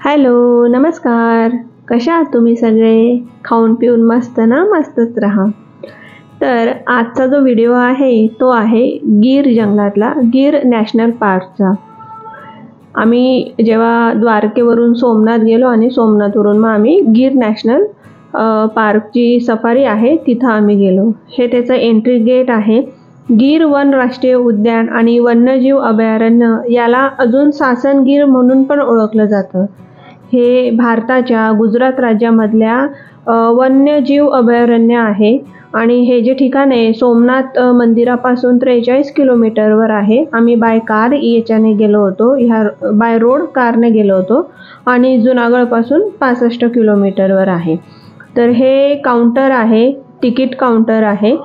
Hello नमस्कार. कशा आहात तुम्ही सगळे? खाऊन पिऊन मस्त ना? मस्तच राहा. तर आजचा जो व्हिडिओ आहे तो आहे गीर जंगलातला गीर नॅशनल पार्कचा. आम्ही जेव्हा द्वारकेवरून सोमनाथ गेलो आणि सोमनाथवरून मग आम्ही गीर नॅशनल पार्कची सफारी आहे तिथं आम्ही गेलो. हे त्याचं एंट्री गेट आहे. गीर वन राष्ट्रीय उद्यान आणि वन्यजीव अभयारण्य याला अजून सासनगीर म्हणून पण ओळखलं जातं. हे भारताच्या गुजरात राज्यामधल्या वन्यजीव अभयारण्य आहे. आणि हे जे ठिकाण आहे सोमनाथ मंदिरापासून त्रेचाळीस किलोमीटरवर आहे. आम्ही बाय कार याच्याने गेलो होतो. ह्या बाय रोड कारने गेलो होतो. आणि जुनागडपासून पासष्ट किलोमीटरवर आहे. तर हे काउंटर आहे तिकीट काउंटर आहे.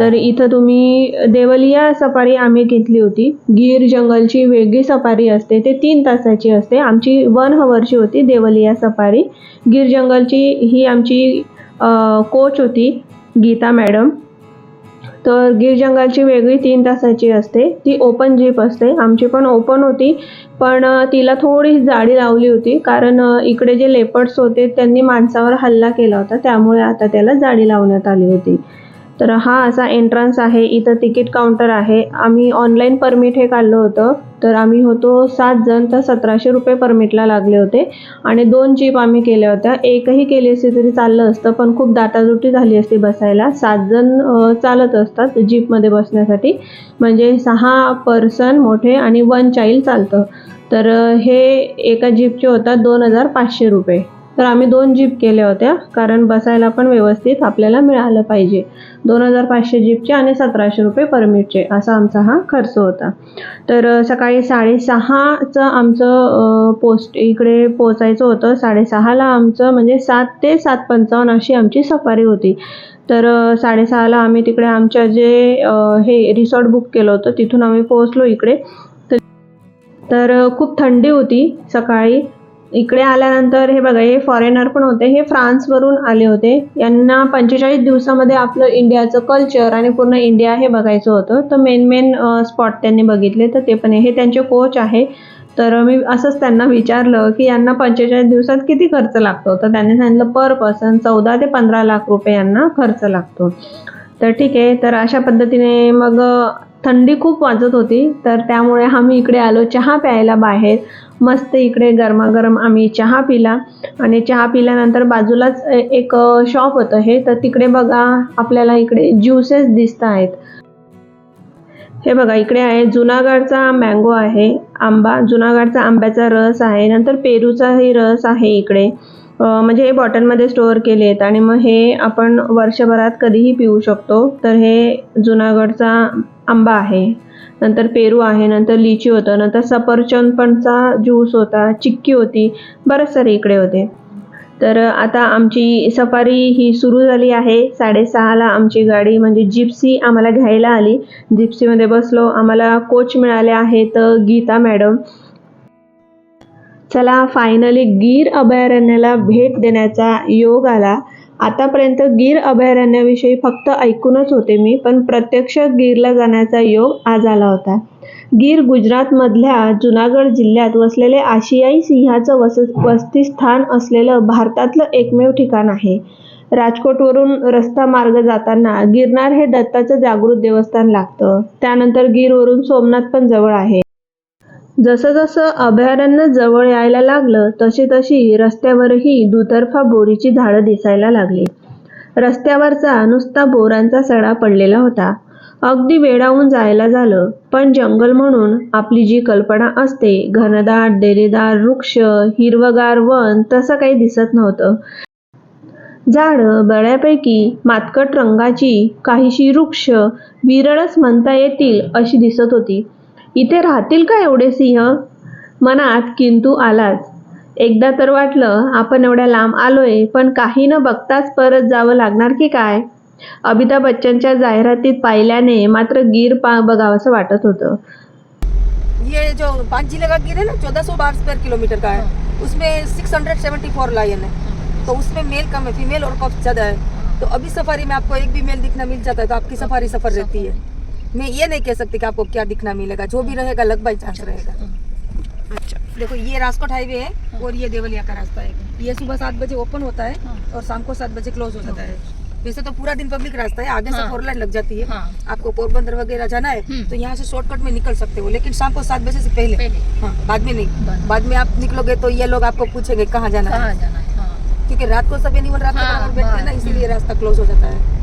तर इथं तुम्ही देवलिया सफारी आम्ही घेतली होती. गीर जंगलची वेगळी सफारी असते. ते तीन तासाची असते. आमची वन हवरची होती देवलिया सफारी. गीर जंगलची ही आमची कोच होती गीता मॅडम. तर गीर जंगलची वेगळी तीन तासाची असते. ती ओपन जीप असते. आमची पण ओपन होती. पण तिला थोडी जाडी लावली होती. कारण इकडे जे लेपर्ड्स होते त्यांनी माणसावर हल्ला केला होता. त्यामुळे आता त्याला जाडी लावण्यात आली होती. तर हा असा एंट्रन्स आहे. इथं तिकीट काउंटर आहे. आम्ही ऑनलाईन परमिट हे काढलं होतं. तर आम्ही होतो सात जण. तर सतराशे रुपये परमिटला लागले होते. आणि दोन जीप आम्ही केल्या होत्या. एकही केली असती तरी चाललं असतं. पण खूप दाटादुटी झाली असती बसायला. सात जण चालत असतात जीपमध्ये बसण्यासाठी. म्हणजे सहा पर्सन मोठे आणि वन चाईल चालतं. तर हे एका जीपचे होतात दोन हजार पाचशे रुपये. तर आम्ही दोन जीप केल्या होत्या कारण बसायला पण व्यवस्थित आपल्याला मिळालं पाहिजे. दोन हजार पाचशे जीपचे आणि सतराशे रुपये परमिटचे असा आमचा हा खर्च होता. तर सकाळी साडेसहाचं आमचं पोस्ट इकडे पोचायचं होतं. साडेसहाला आमचं म्हणजे सात ते सात पंचावन्न अशी आमची सफारी होती. तर साडेसहाला आम्ही तिकडे आमच्या जे हे रिसॉर्ट बुक केलं होतं तिथून आम्ही पोहोचलो इकडे. तर तर खूप थंडी होती सकाळी. इकडे आल्यानंतर हे बघा हे फॉरेनर पण होते. हे फ्रान्सवरून आले होते. यांना पंचेचाळीस दिवसामध्ये आपलं इंडियाचं कल्चर आणि पूर्ण इंडिया हे बघायचं होतं. तर मेन मेन स्पॉट त्यांनी बघितले. तर ते पण आहे. हे त्यांचे कोच आहे. तर मी असंच त्यांना विचारलं की यांना पंचेचाळीस दिवसात किती खर्च लागतो? तर त्यांनी सांगितलं पर पर्सन चौदा ते पंधरा लाख रुपये यांना खर्च लागतो. तर ठीक आहे. तर अशा पद्धतीने मग थंडी खूप वाजत होती. तर त्यामुळे आम्ही इकडे आलो. चहा प्यायला बाहेर. मस्त इकडे गरमागरम आम्ही चहा पिला. आणि चहा पिल्यानंतर बाजूलाच एक शॉप होतं हे. तर तिकडे बघा आपल्याला इकडे ज्युसेस दिसत आहेत. हे बघा इकडे आहे जुनागडचा मँगो आहे आंबा. जुनागडचा आंब्याचा रस आहे. नंतर पेरूचाही रस आहे इकडे. म्हणजे हे बॉटलमध्ये स्टोअर केले आहेत. आणि मग हे आपण वर्षभरात कधीही पिऊ शकतो. तर हे जुनागडचा आंबा आहे. नंतर पेरू आहे नंतर लिची होतं नंतर सफरचंद पणचा ज्यूस होता चिक्की होती बरेच सारे इकडे होते. तर आता आमची सफारी ही सुरू झाली आहे. साडेसहाला आमची गाडी म्हणजे जिप्सी आम्हाला घ्यायला आली. जिप्सीमध्ये बसलो आम्हाला कोच मिळाले आहेत गीता मॅडम चला फायनली गीर अभयारण्याला भेट देण्याचा योग आला. आतापर्यंत गीर अभयारण्याविषयी फक्त ऐकूनच होते मी पण प्रत्यक्ष गीरला जाण्याचा योग आज आला होता. गीर गुजरातमधल्या जुनागड जिल्ह्यात वसलेले आशियाई सिंहाचं वस वसतिस्थान असलेलं भारतातलं एकमेव ठिकाण आहे. राजकोटवरून रस्ता मार्ग जाताना गिरनार हे दत्ताचं जागृत देवस्थान लागतं. त्यानंतर गीरवरून सोमनाथ पण जवळ आहे. जसं जसं अभयारण्य जवळ यायला लागलं तशी तशी रस्त्यावरही दुतर्फा बोरीची झाडं दिसायला लागली. रस्त्यावरचा नुसता बोरांचा सडा पडलेला होता. अगदी वेडावून जायला झालं पण जंगल म्हणून आपली जी कल्पना असते घनदाट डेरेदार वृक्ष हिरवगार वन तसं काही दिसत नव्हतं. झाडं बऱ्यापैकी मातकट रंगाची काहीशी वृक्ष विरळच म्हणता येतील अशी दिसत होती. इथे राहतील का एवढे सिंह? मनात किंतु आलाच. एकदा तर वाटलं आपण एवढ्या लांब आलोय पण काही न बघताच परत जावं लागणार की काय? अमिताभ बच्चनच्या जाहिरातीत पाहिल्याने मात्र गीर पा बघावंसं वाटत होतं. ये जो पाँच जिले का गिर है ना चौदह सौ बार स्क्वायर किलोमीटर का है। उसमें six hundred seventy four lion है। तो उसमें मेल कम है फीमेल और कफ ज़्यादा है। तो अभी सफारी में आपको एक भी मेल दिखना मिल जाता है तो आपकी सफारी सफर रहती है। मैं ये नहीं कह सकती कि आपको क्या दिखना मिलेगा जो भी रहेगा लग बाई चांस रहेगा। अच्छा। देखो ये राजकोट हाईवे है और ये देवलिया का रास्ता है। ये सुबह सात बजे ओपन होता है हाँ। और शाम को सात बजे क्लोज हो जाता है। वैसे तो पूरा दिन पब्लिक रास्ता है आगे से हाँ। फोर लाइन लग जाती है। हाँ। आपको पोरबंदर वगैरह जाना है हम्म। तो यहाँ से शॉर्टकट में निकल सकते हो लेकिन शाम को सात बजे से पहले। पहले। हाँ बाद में नहीं। बाद- में। आप निकलोगे तो ये लोग आपको पूछेंगे कहाँ जाना है। जाना है हाँ। क्योंकि रात को सब एनिमल हाँ, बैठते हैं ना हाँ, इसीलिए रास्ता क्लोज हो जाता है।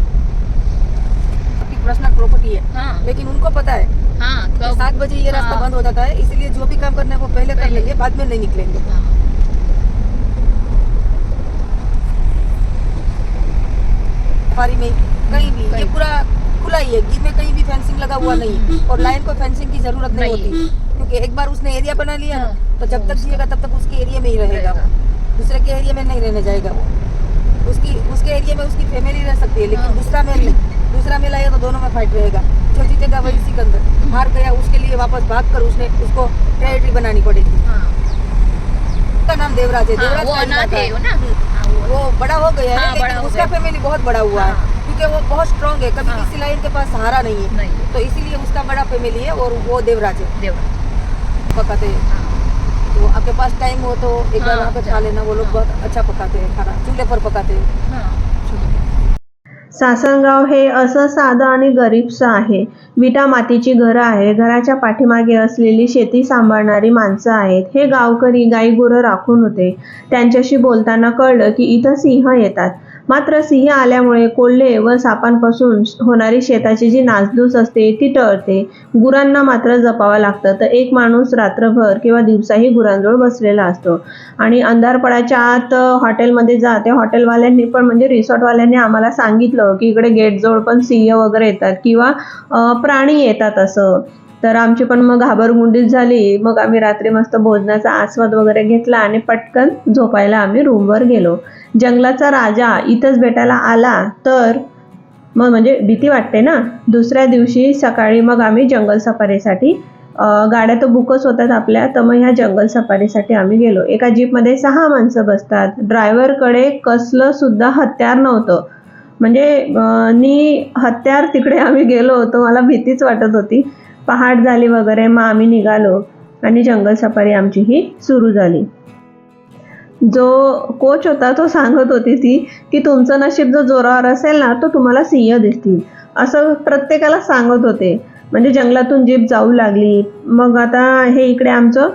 पर्सनल प्रॉपर्टी है। हाँ। लेकिन उनको पता है हाँ कब- सात बजे ये रास्ता हाँ, बंद हो जाता है इसीलिए जो भी काम करना है वो पहले कर लेंगे बाद में नहीं निकलेंगे। हाँ। सफारी में कहीं भी ये पूरा खुला ही है गिर में कहीं भी फेंसिंग लगा हुआ नहीं है। और लाइन को फेंसिंग की ज़रूरत नहीं। होती क्योंकि एक बार उसने एरिया बना लिया हाँ, तो जब तक जिएगा तब तक उसके एरिया में ही रहेगा। दूसरे के एरिया में नहीं रहने जाएगा वो। उसकी उसके एरिया में उसकी फैमिली रह सकती है लेकिन हाँ। दूसरा में नहीं। दूसरा मेला आएगा तो दोनों में फाइट रहेगा। जो जीतेगा वही सिकंदर। हार गया उसके लिए वापस भाग कर उसने उसको टेरिटरी बनानी पड़ेगी। हाँ। उसका नाम देवराज है। हाँ, देवराज वो अनाथ है है। ना? हाँ, वो- बड़ा हो गया है हाँ, लेकिन उसका फैमिली बहुत बड़ा हुआ है। हाँ। क्योंकि वो बहुत स्ट्रांग है कभी हाँ। किसी लाइन के पास सहारा नहीं है। तो इसीलिए उसका बड़ा फैमिली है और वो देवराज है। पकाते हैं। हाँ। तो आपके पास टाइम हो तो एक बार हाँ, वहाँ पे खा लेना वो लोग हाँ। बहुत अच्छा पकाते हैं खाना। चूल्हे पर पकाते हैं। हाँ सासनगाव हे असं साधं आणि गरीबचं आहे. विटा मातीची घरं आहे घराच्या पाठीमागे असलेली शेती सांभाळणारी माणसं आहेत. हे गावकरी गाई गुरं राखून होते. त्यांच्याशी बोलताना कळलं की इथं सिंह येतात. मात्र सिंह आल्यामुळे कोल्हे व सापांपासून होणारी शेताची जी नासधूस असते ती टळते. गुरांना मात्र जपावं लागतं. तर एक माणूस रात्रभर किंवा दिवसाही गुरांजवळ बसलेला असतो. आणि अंधारपडाच्या आत हॉटेलमध्ये जा. त्या हॉटेलवाल्यांनी पण म्हणजे रिसॉर्टवाल्यांनी आम्हाला सांगितलं की इकडे गेटजवळ पण सिंह वगैरे येतात किंवा प्राणी येतात असं. तर आमची पण मग घाबरगुंडीच झाली. मग आम्ही रात्री मस्त भोजनाचा आस्वाद वगैरे घेतला आणि पटकन झोपायला आम्ही रूमवर गेलो. जंगलाचा राजा इथंच भेटायला आला तर मग म्हणजे भीती वाटते ना? दुसऱ्या दिवशी सकाळी मग आम्ही जंगल सफारीसाठी गाड्या तर बुकच होतात आपल्या तर मग ह्या जंगल सफारीसाठी आम्ही गेलो. एका जीपमध्ये सहा माणसं बसतात. ड्रायव्हरकडे कसलं सुद्धा हत्यार नव्हतं. म्हणजे नी हत्यार तिकडे आम्ही गेलो होतो मला भीतीच वाटत होती. पहाट झाली वगैरे मग आम्ही निघालो आणि जंगल सफारी आमची ही सुरू झाली. जो कोच होता तो सांगत होती ती की तुमचं नशीब जो जोरावर असेल ना तो तुम्हाला सिंह दिसतील. असं प्रत्येकाला सांगत होते. म्हणजे जंगलातून जीप जाऊ लागली. मग आता हे इकडे आमचं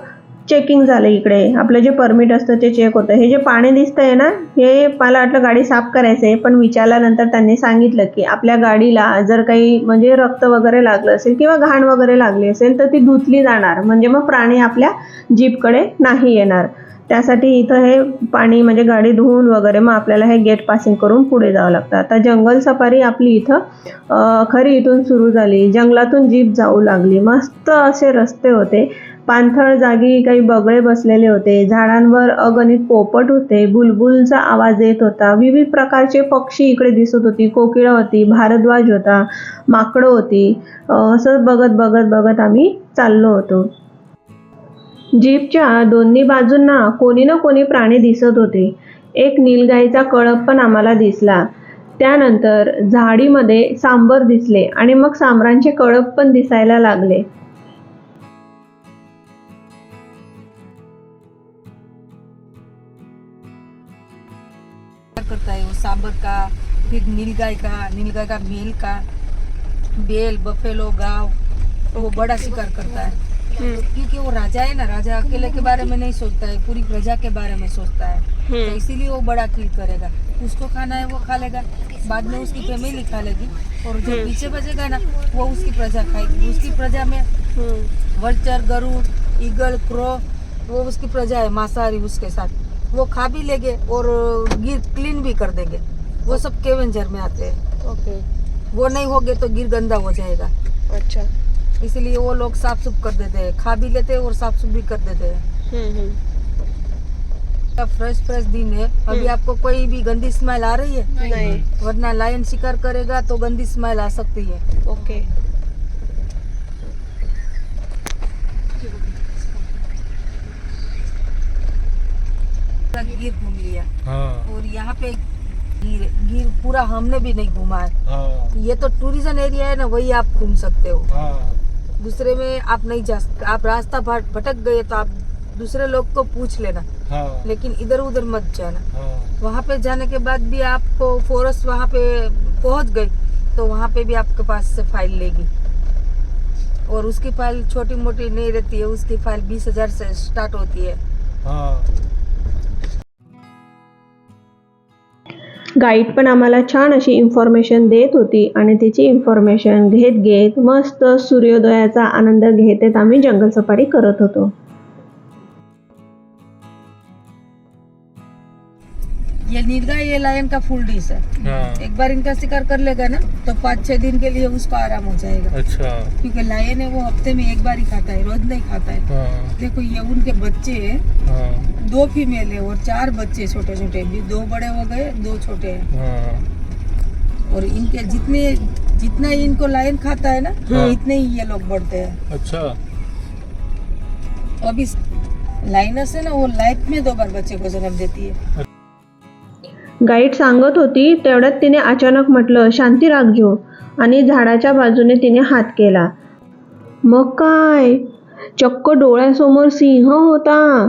चेकिंग झालं इकडे. आपलं जे परमिट असतं ते चेक होतं. हे जे पाणी दिसतंय ना हे मला वाटलं गाडी साफ करायचं आहे पण विचारल्यानंतर त्यांनी सांगितलं की आपल्या गाडीला जर काही म्हणजे रक्त वगैरे लागलं असेल किंवा घाण वगैरे लागली असेल तर ती धुतली जाणार. म्हणजे मग प्राणी आपल्या जीपकडे नाही येणार. त्यासाठी इथं हे पाणी म्हणजे गाडी धुवून वगैरे मग आपल्याला हे गेट पासिंग करून पुढे जावं लागतं. आता जंगल सफारी आपली इथं खरी इथून सुरू झाली. जंगलातून जीप जाऊ लागली. मस्त असे रस्ते होते. पाणथळ जागी काही बगळे बसलेले होते. झाडांवर अगणित पोपट होते. बुलबुलचा आवाज येत होता. विविध प्रकारचे पक्षी इकडे दिसत होती. कोकिळा होती. भारद्वाज होता. माकडं होती. असं बघत बघत बघत आम्ही चाललो होतो. जीपच्या दोन्ही बाजूंना कोणी ना कोणी प्राणी दिसत होते. एक नीलगाईचा कळप पण आम्हाला दिसला. त्यानंतर झाडीमध्ये सांबर दिसले आणि मग सांबरांचे कळप पण दिसायला लागले. सांबर का फिर नीलगाय का नीलगाय का मेल का बेल बफेलो गाव वो बड़ा शिकार करता है। क्योंकि वो राजा है ना राजा अकेले के बारे में नहीं सोचता है पूरी प्रजा के बारे में सोचता है। तो इसीलिए वो बड़ा किल करेगा। उसको खाना है वो खा लेगा। बाद में उसकी फैमिली खा लेगी। और जो पीछे बचेगा ना वो उसकी प्रजा खाएगी। उसकी प्रजा में वर्चर गरुड़ ईगल क्रो वो उसकी प्रजा है मांसाहारी उसके साथ। वो खा भी लेंगे और गिर क्लीन भी कर देंगे। वो सब केवेंजर में आते हैं। ओके वो नहीं होगे तो गिर गंदा हो जाएगा। अच्छा। इसलिए वो लोग साफ़ सुफ कर देते हैं। खा भी लेते हैं और साफ़ सुफ भी कर देते हैं। फ्रेश फ्रेश दिन है। अभी आपको कोई भी गंदी स्मेल आ रही है? नहीं। वरना लायन शिकार करेगा तो गंदी स्मेल आ सकती है। ओके पूरा गिर घूम लिया। हाँ। और यहाँ पे गिर गिर पूरा हमने भी नहीं घूमा है। हाँ। ये तो टूरिज़्म एरिया है ना वही आप घूम सकते हो। हाँ। दूसरे में आप नहीं जा सकते आप रास्ता भटक गए तो आप दूसरे लोग को पूछ लेना। हाँ। लेकिन इधर उधर मत जाना। हाँ। वहाँ पे जाने के बाद भी आपको फॉरेस्ट वहाँ पे पहुँच गई तो वहाँ पे भी आपके पास से फ़ाइल लेगी। और उसकी फ़ाइल छोटी मोटी नहीं रहती है उसकी फ़ाइल बीस हज़ार से स्टार्ट होती है। हाँ। गाईड पण आम्हाला छान अशी इन्फॉर्मेशन देत होती आणि तिची इन्फॉर्मेशन घेत घेत मस्त सूर्योदयाचा आनंद घेत आम्ही जंगल सफारी करत होतो. ये नीलगा ये लायन का फुल डिश है। हाँ। एक बार इनका शिकार कर लेगा ना तो पाँच छह दिन के लिए उसको आराम हो जाएगा। अच्छा। क्योंकि लायन है वो हफ़्ते में एक बार ही खाता है रोज नहीं खाता है। हाँ। देखो ये उनके बच्चे हैं। हाँ। दो फीमेल है और चार बच्चे छोटे छोटे भी दो बड़े हो गए दो छोटे हैं। हाँ। और इनके जितने जितना इनको लायन खाता है ना हाँ। इतने ही ये लोग बढ़ते हैं। अच्छा। अभी लाइनस है ना वो लाइफ में दो बार बच्चे को जन्म देती है। गाईड सांगत होती तेवढ्यात तिने अचानक म्हटलं शांती राग घेऊ. आणि झाडाच्या बाजूने तिने हात केला. मग काय? चक्क डोळ्यासमोर सिंह होता.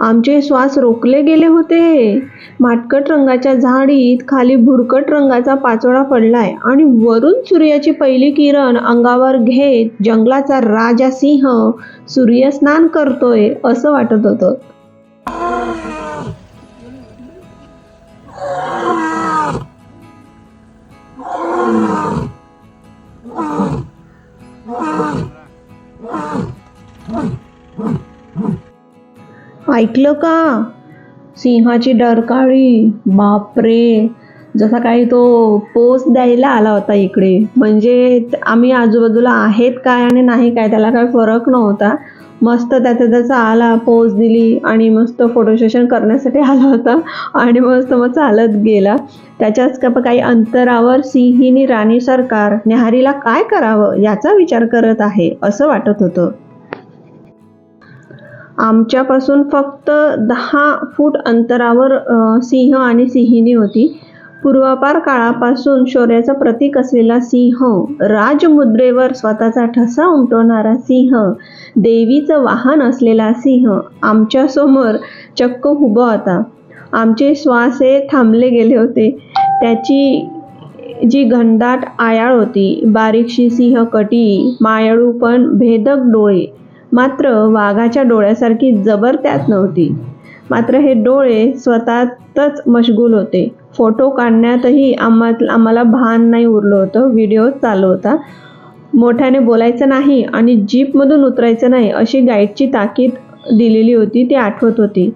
आमचे श्वास रोखले गेले होते. माटकट रंगाच्या झाडीत खाली भुरकट रंगाचा पाचोळा पडलाय आणि वरून सूर्याची पहिली किरण अंगावर घेत जंगलाचा राजा सिंह सूर्यस्नान करतोय असं वाटत होतं. ऐकलं का? सिंहाची डरकाळी बापरे. जसा काही तो पोच द्यायला आला होता इकडे. म्हणजे आम्ही आजूबाजूला आहेत काय आणि नाही काय त्याला काही फरक नव्हता. मस्त त्याचा त्याचा आला पोज दिली आणि मस्त फोटो सेशन करण्यासाठी आला होता. आणि मस्त मग चालत गेला. त्याच्याच का काही अंतरावर सिंहिनी राणी सरकार न्याहारीला काय करावं याचा विचार करत आहे असं वाटत होतं. आमच्यापासून फक्त दहा फूट अंतरावर सिंह आणि सिंहिणी होती. पूर्वापार काळापासून शौर्याचं प्रतीक असलेला सिंह राजमुद्रेवर स्वतःचा ठसा उमटवणारा सिंह देवीचं वाहन असलेला सिंह आमच्यासमोर चक्क उभा होता. आमचे श्वास हे थांबले गेले होते. त्याची जी घनदाट आयाळ होती बारीकशी सिंहकटी मायाळू पण भेदक डोळे मात्र वाघाच्या डोळ्यासारखी जबर त्यात नव्हती. मात्र हे डोळे स्वतःतच मशगूल होते. फोटो काढण्यातही आम्हा आम्हाला भान नाही उरलं होतं. व्हिडिओ चालू होता. मोठ्याने बोलायचं नाही आणि जीपमधून उतरायचं नाही अशी गाईडची ताकीद दिलेली होती ती आठवत होती.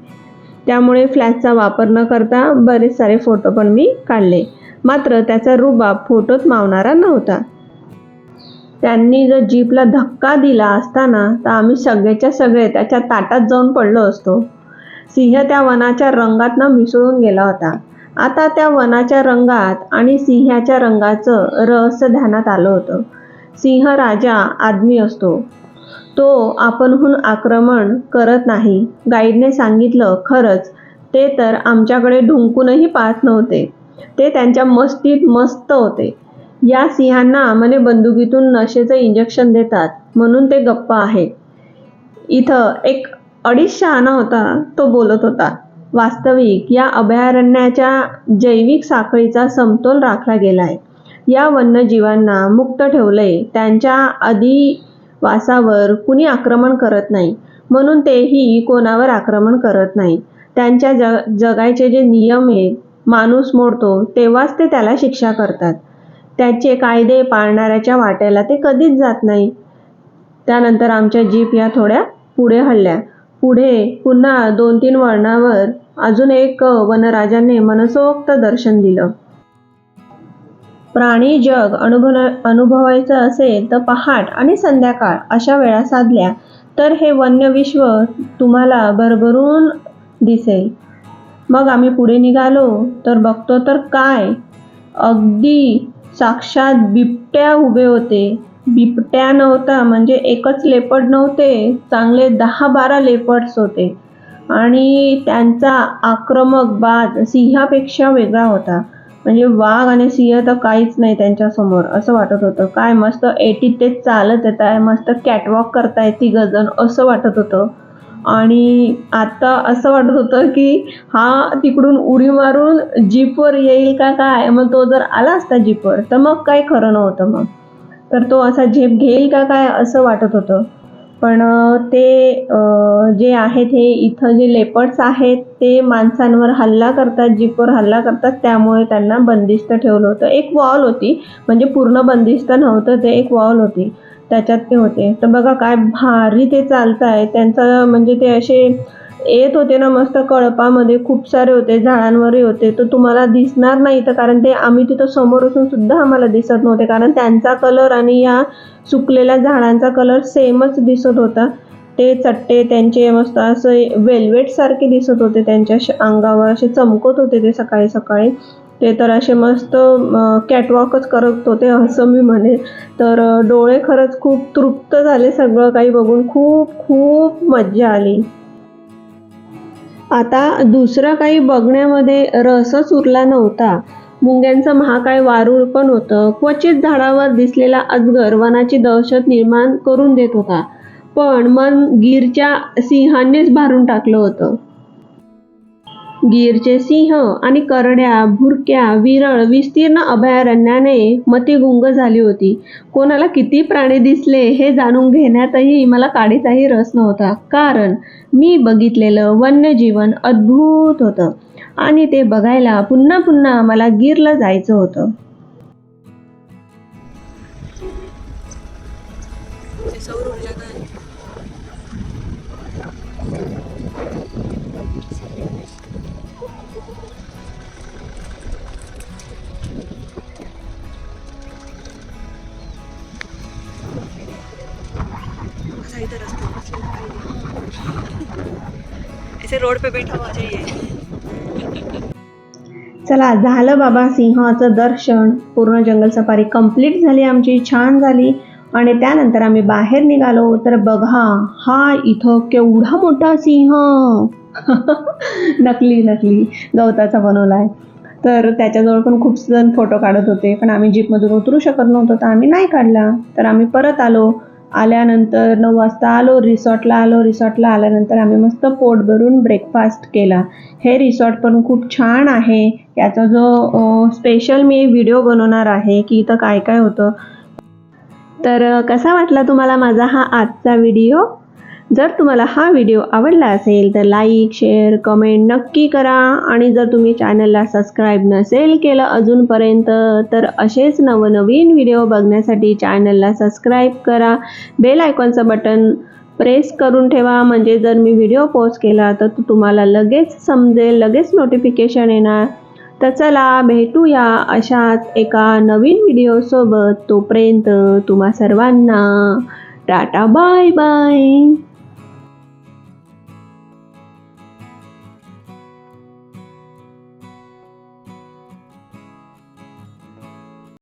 त्यामुळे फ्लॅशचा वापर न करता बरेच सारे फोटो पण मी काढले. मात्र त्याचा रुबाब फोटोत मावणारा नव्हता. त्यांनी जर जीपला धक्का दिला असताना तर आम्ही सगळेच्या सगळे त्याच्या ताटात जाऊन पडलो असतो. सिंह त्या वनाच्या रंगातनं मिसळून गेला होता. आता त्या वनाच्या रंगात आणि सिंहाच्या रंगाचं रहस्य ध्यानात आलं होतं. सिंह राजा आदमी असतो. तो आपणहून आक्रमण करत नाही. गाईडने सांगितलं खरंच ते तर आमच्याकडे ढुंकूनही पाहत नव्हते. ते त्यांच्या मस्तीत मस्त होते. या सिंहांना म्हणे बंदुकीतून नशेचं इंजेक्शन देतात म्हणून ते गप्प आहेत. इथं एक अडीच शहाणा होता तो बोलत होता वास्तविक या अभयारण्याच्या जैविक साखळीचा समतोल राखला गेलाय. या वन्यजीवांना मुक्त ठेवलंय. त्यांच्या अधिवासावर कुणी आक्रमण करत नाही. म्हणून तेही कोणावर आक्रमण करत नाही. त्यांच्या जग जगायचे जे नियम आहेत माणूस मोडतो तेव्हाच ते त्याला शिक्षा करतात. त्याचे कायदे पाळणाऱ्याच्या वाट्याला ते कधीच जात नाही. त्यानंतर आमच्या जीप या थोड्या पुढे हलल्या. पुढे पुन्हा दोन तीन वळणावर अजून एक वनराजाने मनसोक्त दर्शन दिलं. प्राणी जग अनुभव अनुभवायचं असेल तर पहाट आणि संध्याकाळ अशा वेळा साधल्या तर हे वन्य विश्व तुम्हाला भरभरून दिसेल. मग आम्ही पुढे निघालो तर बघतो तर काय? अगदी साक्षात बिबट्या उभे होते. बिबट्या नव्हता म्हणजे एकच लेपड नव्हते चांगले दहा बारा लेपर्ड्स होते. आणि त्यांचा आक्रमक बाज सिंहापेक्षा वेगळा होता. म्हणजे वाघ आणि सिंह तर काहीच नाही त्यांच्यासमोर असं वाटत होतं. काय मस्त एटी ते चालत येत आहे मस्त कॅटवॉक करतायत ती गजन असं वाटत होतं. आणि आता असं वाटत होतं की हा तिकडून उडी मारून जीपवर येईल का काय? मग तो जर आला असता जीपवर तर मग काय खरं नव्हतं मग. तर तो असा झेप घेईल का काय असं वाटत होतं. पण ते जे आहेत हे इथं जे लेपर्ड्स आहेत ते माणसांवर हल्ला करतात जीपवर हल्ला करतात त्यामुळे त्यांना बंदिस्त ठेवलं होतं. एक वॉल होती म्हणजे पूर्ण बंदिस्त नव्हतं ते एक वॉल होती. त्याच्यात ते होते. तर बघा काय भारी ते चालत आहे. त्यांचं म्हणजे ते असे येत होते ना मस्त कळपामध्ये खूप सारे होते झाडांवरही होते. तर तुम्हाला दिसणार नाही तर कारण ते आम्ही तिथं समोर असून सुद्धा आम्हाला दिसत नव्हते. कारण त्यांचा कलर आणि या सुकलेल्या झाडांचा कलर सेमच दिसत होता. ते चट्टे त्यांचे मस्त असं वेल्वेटसारखे दिसत होते त्यांच्या अंगावर. असे चमकत होते ते सकाळी सकाळी ते तर असे मस्त कॅटवॉकच करत होते असं मी म्हणे तर डोळे खरंच खूप तृप्त झाले सगळं काही बघून. खूप खूप मज्जा आली. आता दुसरं काही बघण्यामध्ये रसच उरला नव्हता. मुंग्यांचं महाकाय वारूळ पण होतं. क्वचित झाडावर दिसलेला अजगर वनाची दहशत निर्माण करून देत होता. पण मन गीरच्या सिंहानेच भारून टाकलं होतं. गीरचे सिंह आणि करड्या भुरक्या विरळ विस्तीर्ण अभयारण्याने मतिगुंग झाली होती. कोणाला किती प्राणी दिसले हे जाणून घेण्यातही मला काडीचाही रस नव्हता. कारण मी बघितलेलं वन्यजीवन अद्भुत होतं आणि ते बघायला पुन्हा पुन्हा मला गीरला जायचं होतं. रोड पे बैठा हुआ चाहिए। चला झालं बाबा सिंहाचं दर्शन. पूर्ण जंगल सफारी कंप्लीट झाली आमची छान झाली. आणि त्यानंतर आम्ही बाहेर निघालो. तर बघा हा इथं केवढा मोठा सिंह. नकली नकली. गवताचा बनवला आहे तर त्याच्याजवळ पण खूप जण फोटो काढत होते. पण आम्ही जीपमधून उतरू शकत नव्हतो तर आम्ही नाही काढला. तर आम्ही परत आलो. आल्यानंतर नऊ वाजता आलो रिसॉर्टला आलो रिसॉर्टला आल्यानंतर आम्ही मस्त पोट भरून ब्रेकफास्ट केला. हे रिसॉर्ट पण खूप छान आहे. याचा जो स्पेशल मी व्हिडिओ बनवणार आहे की इथं काय काय होतं. तर कसा वाटला तुम्हाला माझा हा आजचा व्हिडिओ जर तुम्हाला हा व्हिडिओ आवडला असेल तर लाईक शेअर कमेंट नक्की करा. आणि जर तुम्ही चॅनलला सबस्क्राईब नसेल केलं अजूनपर्यंत तर असेच नवनवीन व्हिडिओ बघण्यासाठी चॅनलला सबस्क्राईब करा. बेल आयकॉनचं बटन प्रेस करून ठेवा. म्हणजे जर मी व्हिडिओ पोस्ट केला तर तुम्हाला लगेच समजेल लगेच नोटिफिकेशन येणार. तर चला भेटूया अशाच एका नवीन व्हिडिओसोबत तोपर्यंत तुम्हा सर्वांना टाटा बाय बाय